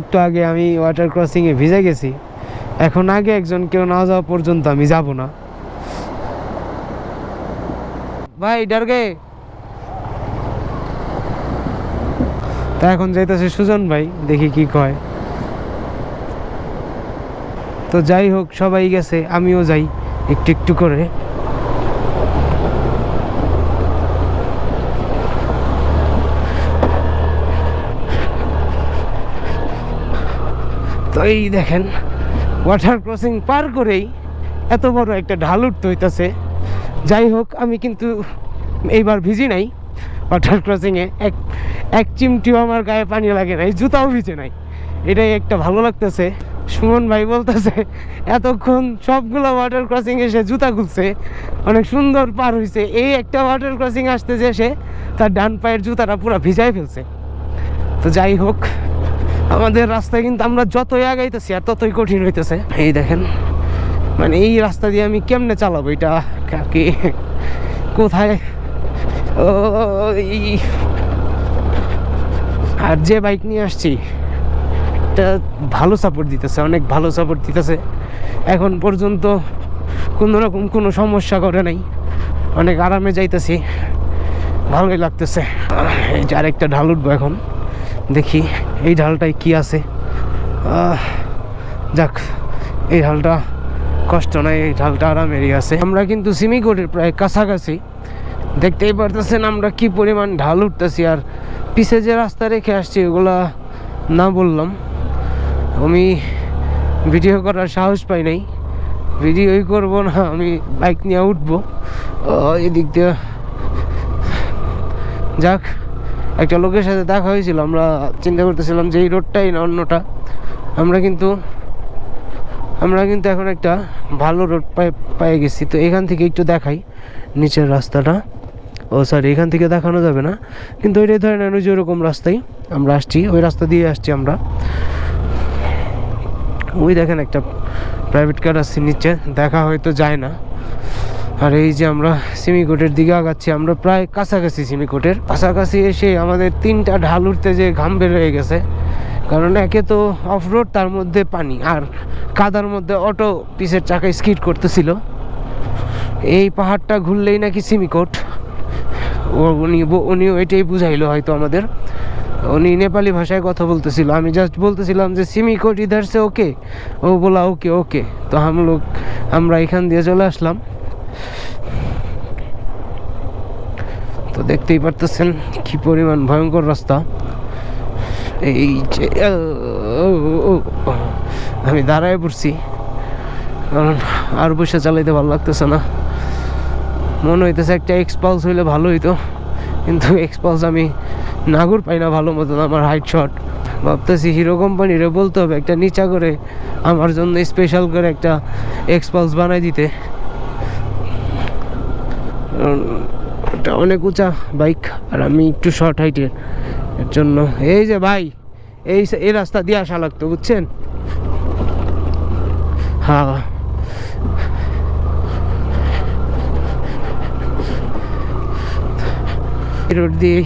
একটু আগে আমি ওয়াটার ক্রসিংয়ে ভিজে গেছি। এখন আগে একজন কেউ না যাওয়া পর্যন্ত আমি যাব না। ভাই, ডারগে। তা এখন যাইতেছে সুজন ভাই, দেখি কি কয়। তো যাই হোক, সবাই গেছে, আমিও যাই, একটু একটু করে। তো এই দেখেন ওয়াটার ক্রসিং পার করেই এত বড় একটা ঢাল উঠতে হইতাছে। যাই হোক, আমি কিন্তু এইবার ভিজি নাই। ওয়াটার ক্রসিংয়ে এক এক চিমটিও আমার গায়ে পানি লাগে নাই, জুতাও ভিজে নাই। এটাই একটা ভালো লাগতেছে। সুমন ভাই বলতেছে, এতক্ষণ সবগুলো ওয়াটার ক্রসিং এসে জুতা খুলছে, অনেক সুন্দর পার হয়েছে এই একটা ওয়াটার ক্রসিং আসতে যে সে, তার ডান পায়ের জুতাটা পুরো ভিজাই ফেলছে। তো যাই হোক আমাদের রাস্তায় কিন্তু আমরা যতই আগাইতেছি আর ততই কঠিন হইতেছে। এই দেখেন মানে এই রাস্তা দিয়ে আমি কেমনে চালাবো এটা? কি কোথায়? ও আর যে বাইক নিয়ে আসছি, এটা ভালো সাপোর্ট দিতেছে, অনেক ভালো সাপোর্ট দিতেছে। এখন পর্যন্ত কোনো রকম কোনো সমস্যা করে নাই। অনেক আরামে যাইতেছি, ভালোই লাগতেছে। এই যে আরেকটা ঢাল উঠবো এখন। দেখি, এই ঢালটায় কি আছে? যাক, এই ঢালটা কষ্ট নাই, এই ঢালটা আরামেরই আছে। আমরা কিন্তু সিমিকোটের প্রায় কাছাকাছি। দেখতেই পারতেছেন আমরা কি পরিমাণ ঢাল উঠতেছি আর পিছে যে রাস্তা রেখে আসছি, ওগুলা না বললাম। আমি ভিডিও করার সাহস পাই নাই। ভিডিওই করব না, আমি বাইক নিয়ে উঠবো। এদিক দিয়ে যাক। একটা লোকের সাথে দেখা হয়েছিল, আমরা চিন্তা করতেছিলাম যে এই রোডটাই না অন্যটা। আমরা কিন্তু আমরা কিন্তু এখন একটা ভালো রোড পেয়ে গেছি। তো এখান থেকে একটু দেখাই, নিচের রাস্তাটা। ও সরি এখান থেকে দেখানো যাবে না। কিন্তু ওইটাই ধরে নেন ওই যে ওরকম রাস্তায় আমরা আসছি, ওই রাস্তা দিয়ে আসছি আমরা। ওই দেখেন একটা প্রাইভেট কার আসছে নিচে, দেখা হয়তো যায় না। আর এই যে আমরা সিমিকোটের দিকে আগাচ্ছি, আমরা প্রায় কাছাকাছি সিমিকোটের। কাছাকাছি এসে আমাদের তিনটা ঢাল উঠতে যে ঘাম বের হয়ে গেছে, কারণ একে তো অফ রোড তার মধ্যে পানি, আর কাদার মধ্যে অটো পিসের চাকা স্কিট করতেছিল। এই পাহাড়টা ঘুরলেই নাকি সিমিকোট। উনি উনি এটাই বুঝাইলো হয়তো আমাদের। উনি নেপালি ভাষায় কথা বলতেছিল। আমি জাস্ট বলতেছিলাম যে, সিমিকোট, ইধার সে ওকে? ও বলা ওকে ওকে। তো হাম লোক আমরা এখান দিয়ে চলে আসলাম। দেখতেই পারতেছেন কি পরিমাণ ভয়ঙ্কর রাস্তা। এই যে আমি দাঁড়ায় পড়ছি। কারণ আর বসে চালাইতে ভালো লাগতেছে না। মনে হইতেছে একটা এক্সপালস হইলে ভালো হইতো। কিন্তু এক্সপালস আমি নাগর পাই না ভালো মতন আমার হাইট শট ভাবতেছি হিরো কোম্পানিরে বলতে হবে একটা নিচা করে আমার জন্য স্পেশাল করে একটা এক্সপালস বানাই দিতে। কারণ অনেক উঁচা বাইক আর আমি একটু শর্ট হাইটের এর জন্য। এই যে ভাই, এই এই রাস্তা দিয়ে আসা লাগতো, বুঝছেন? হ্যাঁ। রোড দিয়ে,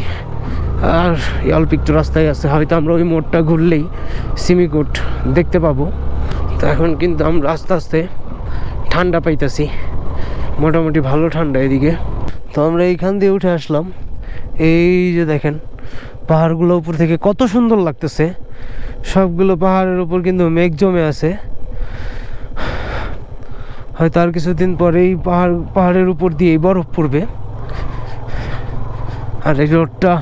আর অল্প একটু রাস্তায় আছে, হয়তো আমরা ওই মোড়টা ঘুরলেই সিমিকোট দেখতে পাবো। তো এখন কিন্তু আমরা আস্তে আস্তে ঠান্ডা পাইতেছি, মোটামুটি ভালো ঠান্ডা এদিকে। তো আমরা এইখান দিয়ে উঠে আসলাম। এই যে দেখেন, পাহাড়গুলো উপর থেকে কত সুন্দর লাগতেছে। সবগুলো পাহাড়ের উপর কিন্তু মেঘ জমে আছে। হয়তো আর কিছুদিন পর এই পাহাড়, পাহাড়ের উপর দিয়েই বরফ পড়বে। আর এই রোডটা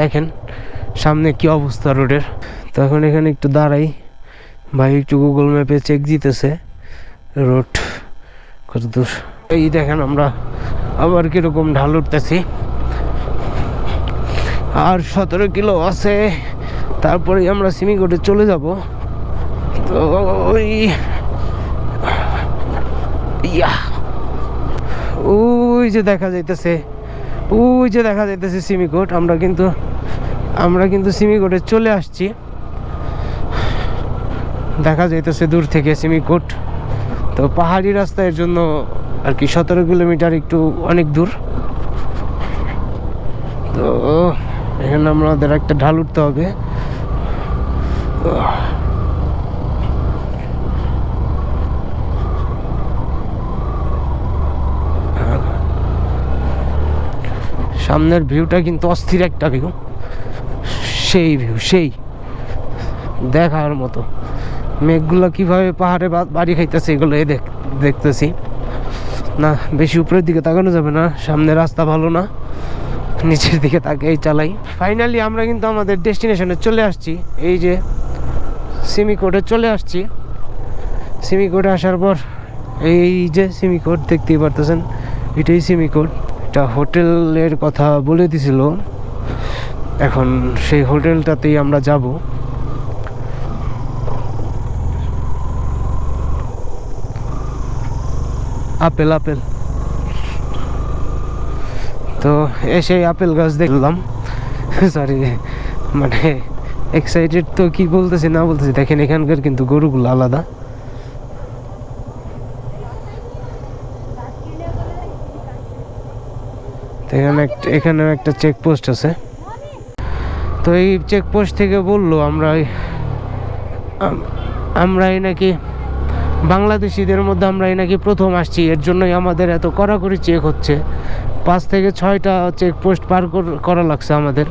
দেখেন, সামনে কি অবস্থা রোডের। তো এখন এখানে একটু দাঁড়াই। ভাই একটু গুগল ম্যাপে চেক দিতেছে। রোড কত দূর। এই দেখেন আমরা আবার কীরকম ঢাল উঠতেছি। আর সতেরো কিলো আছে, তারপরে আমরা সিমিকোটে চলে যাব। তো ওই, ইয়া, ওই যে দেখা যাইতেছে, ওই যে দেখা যাইতেছে সিমিকোট। আমরা কিন্তু আমরা কিন্তু সিমিকোটে চলে আসছি। দেখা যাইতেছে দূর থেকে সিমিকোট। তো পাহাড়ি রাস্তা এর জন্য আর কি সতেরো কিলোমিটার একটু অনেক দূর। তো এখানে আমাদের একটা ঢাল উঠতে হবে। সামনের ভিউটা কিন্তু অস্থির একটা ভিউ। সেই ভিউ, সেই দেখার মতো। মেঘগুলো কীভাবে পাহাড়ে বাড়ি খাইতেছে এগুলো দেখ দেখতেছি। না, বেশি উপরের দিকে তাকানো যাবে না, সামনে রাস্তা ভালো না, নিচের দিকে তাকেই চালাই। ফাইনালি আমরা কিন্তু আমাদের ডেস্টিনেশনে চলে আসছি, এই যে সিমিকোটে চলে আসছি। সিমিকোটে আসার পর, এই যে সিমিকোট দেখতেই পারতেছেন, এটাই সিমিকোট এটা হোটেলের কথা বলে দিছিল। এখন সেই হোটেলটাতেই আমরা যাব। Apple apple. তো এসে আপেল গাছ দেখলাম। সরি মানে এক্সাইটেড তো কি বলতেছি না বলতেছি, দেখেন এখানকার কিন্তু গরুগুলো আলাদা। এখানে একটা এখানেও একটা চেকপোস্ট আছে। তো এই চেকপোস্ট থেকে বলল, আমরা আমরাই নাকি বাংলাদেশিদের মধ্যে আমরাই নাকি প্রথম আসছি, এর জন্যই আমাদের এত কড়াকড়ি চেক হচ্ছে। পাঁচ থেকে ছয়টা চেকপোস্ট পার কর- করা লাগছে আমাদের।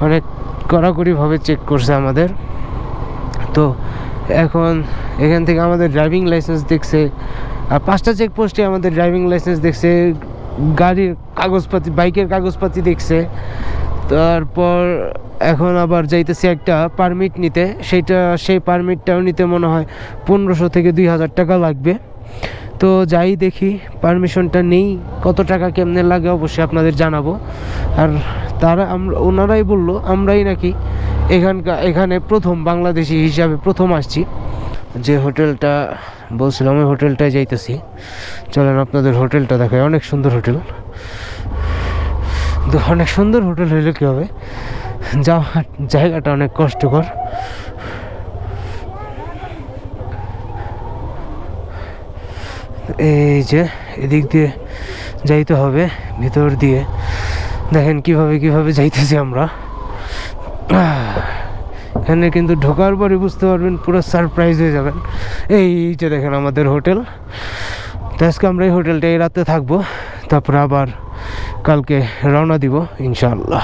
অনেক কড়াকড়িভাবে চেক করছে আমাদের। তো এখন এখান থেকে আমাদের ড্রাইভিং লাইসেন্স দেখছে। আর পাঁচটা চেকপোস্টে আমাদের ড্রাইভিং লাইসেন্স দেখছে। গাড়ির কাগজপাতি, বাইকের কাগজপাতি দেখছে। তারপর এখন আবার যাইতেছি একটা পারমিট নিতে। সেইটা, সেই পারমিটটাও নিতে মনে হয় পনেরোশো থেকে দুই হাজার টাকা লাগবে। তো যাই দেখি পারমিশনটা নেই, কত টাকা কেমনে লাগে অবশ্যই আপনাদের জানাব। আর তারা আমরা ওনারাই বলল, আমরাই নাকি এখানকার এখানে প্রথম বাংলাদেশি হিসাবে প্রথম আসছি। যে হোটেলটা বলছিলাম, ওই হোটেলটায় যাইতেছি। চলেন আপনাদের হোটেলটা দেখায় অনেক সুন্দর হোটেল। তো অনেক সুন্দর হোটেল হইলে কী হবে যাওয়ার জায়গাটা অনেক কষ্টকর। এই যে, এদিক দিয়ে যাইতে হবে, ভিতর দিয়ে। দেখেন কীভাবে কীভাবে যাইতেছি আমরা। এখানে কিন্তু ঢোকার পরে বুঝতে পারবেন, পুরো সারপ্রাইজ হয়ে যাবেন। এই যে দেখেন আমাদের হোটেল। তো আজকে আমরা এই হোটেলটা এই রাতে থাকব, তারপরে আবার কালকে রওনা দিব ইনশাআল্লাহ।